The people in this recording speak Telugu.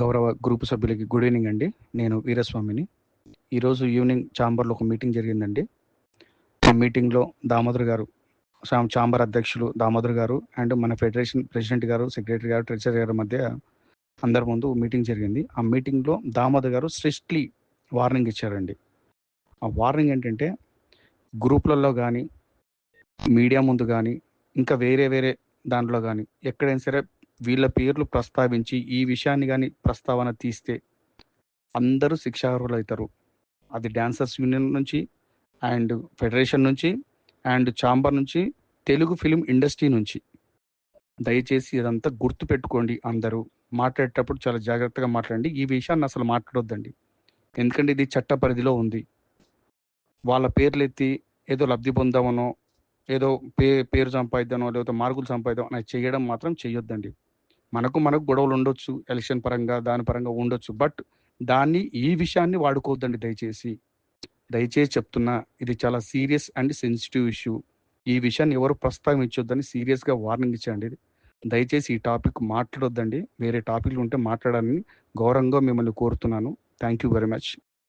గౌరవ గ్రూప్ సభ్యులకి గుడ్ ఈవినింగ్ అండి. నేను వీరస్వామిని. ఈరోజు ఈవినింగ్ ఛాంబర్లో ఒక మీటింగ్ జరిగిందండి. ఆ మీటింగ్లో దామోదర్ గారు ఛాంబర్ అధ్యక్షులు దామోదర్ గారు అండ్ మన ఫెడరేషన్ ప్రెసిడెంట్ గారు సెక్రటరీ గారు ట్రెజరీ గారి మధ్య అందరి ముందు మీటింగ్ జరిగింది. ఆ మీటింగ్లో దామోదర్ గారు స్ట్రిక్ట్లీ వార్నింగ్ ఇచ్చారండి. ఆ వార్నింగ్ ఏంటంటే గ్రూప్లలో కానీ మీడియా ముందు కానీ ఇంకా వేరే వేరే దాంట్లో కానీ ఎక్కడైనా సరే వీళ్ళ పేర్లు ప్రస్తావించి ఈ విషయాన్ని కానీ ప్రస్తావన తీస్తే అందరూ శిక్షార్హులు అవుతారు అది డాన్సర్స్ యూనియన్ నుంచి అండ్ ఫెడరేషన్ నుంచి అండ్ ఛాంబర్ నుంచి తెలుగు ఫిలిం ఇండస్ట్రీ నుంచి. దయచేసి ఇదంతా గుర్తు పెట్టుకోండి అందరూ. మాట్లాడేటప్పుడు చాలా జాగ్రత్తగా మాట్లాడండి. ఈ విషయాన్ని అసలు మాట్లాడొద్దండి. ఎందుకంటే ఇది చట్ట పరిధిలో ఉంది. వాళ్ళ పేర్లు ఎత్తి ఏదో లబ్ధి పొందామనో ఏదో పే పేరు సంపాదిద్దానో లేకపోతే మార్కులు సంపాదిద్దాం అనేది చేయడం మాత్రం చేయొద్దండి. మనకు మనకు గొడవలు ఉండొచ్చు ఎలక్షన్ పరంగా దాని పరంగా ఉండొచ్చు. బట్ దాన్ని ఈ విషయాన్ని వాడుకోవద్దండి దయచేసి. దయచేసి చెప్తున్నా ఇది చాలా సీరియస్ అండ్ సెన్సిటివ్ ఇష్యూ. ఈ విషయాన్ని ఎవరు ప్రస్తావించొద్దని సీరియస్గా వార్నింగ్ ఇచ్చండి దయచేసి ఈ టాపిక్ మాట్లాడొద్దండి. వేరే టాపిక్లు ఉంటే మాట్లాడాలని గౌరవంగా మిమ్మల్ని కోరుతున్నాను. Thank you very much.